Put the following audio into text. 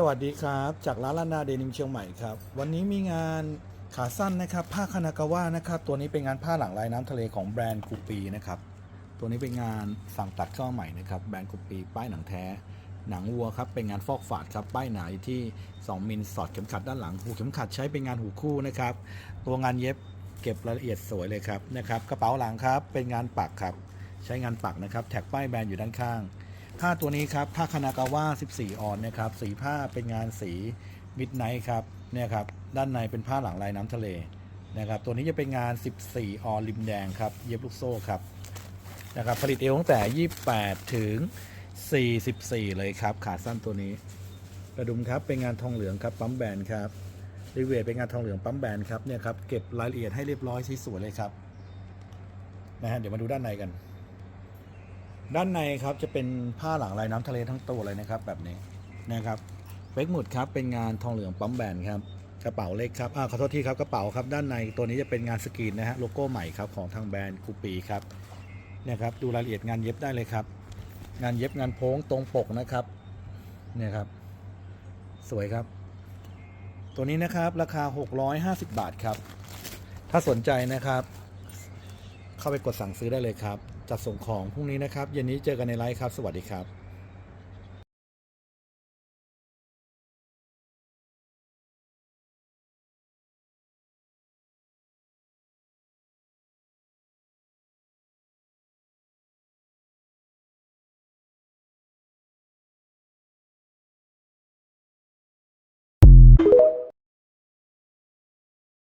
สวัสดีครับ จากร้านลานาเดนิมเชียงใหม่ครับ วันนี้มีงานขาสั้นนะครับ ผ้าคานากาวะนะครับ ตัวนี้เป็นงานผ้าหลังลายน้ำทะเลของแบรนด์กูปีนะครับ ตัวนี้เป็นงานสั่งตัดเข้ามาใหม่นะครับ แบรนด์กูปี ป้ายหนังแท้ หนังวัวครับ เป็นงานฟอกฝาดครับ ป้ายหนาอยู่ที่ 2 มิลสอดเข็มขัดด้านหลัง หูเข็มขัดใช้เป็นงานหูคู่นะครับ ตัวงานเย็บเก็บรายละเอียดสวยเลยครับนะครับ กระเป๋าหลังครับ เป็นงานปักครับ ใช้งานปักนะครับ แท็กป้ายแบรนด์อยู่ด้านข้าง ผ้าตัวนี้ครับผ้าคานากาวะ14 ออนนะครับสีผ้าเป็นงานสีมิดไนท์ครับเนี่ยครับด้านในเป็นผ้าหลังลายน้ำทะเลนะครับตัวนี้จะเป็นงาน 14 ออนริมแดงครับเย็บลูกโซ่ครับนะครับผลิตเอวตั้งแต่ 28 ถึง 44 เลยครับ ขาสั้นตัวนี้กระดุมครับเป็นงานทองเหลืองครับปั๊มแบนครับรีเวทเป็นงานทองเหลืองปั๊มแบนครับเนี่ยครับเก็บรายละเอียดให้เรียบร้อยสวยๆเลยครับนะฮะเดี๋ยวมาดูด้านในกัน ด้านในครับจะเป็นผ้าหลังลายน้ำทะเลทั้งตัวเลยนะครับ แบบนี้นะครับเฟกหมุดครับเป็นงานทองเหลืองปั๊มแบนครับกระเป๋าเล็กครับอ่าขอโทษทีครับกระเป๋าครับด้านในตัวนี้จะเป็นงานสกรีนนะฮะโลโก้ใหม่ครับของทางแบรนด์คูปีครับเนี่ยครับดูรายละเอียดงานเย็บได้เลยครับ งานเย็บงานโพ้งตรงปกนะครับเนี่ยครับ สวยครับ ตัวนี้นะครับราคา 650 บาทครับ ถ้าสนใจนะครับ เข้าไปกดสั่งซื้อได้เลยครับ จัดส่งของพรุ่งนี้นะครับเย็นนี้เจอกันในไลฟ์ครับ สวัสดีครับ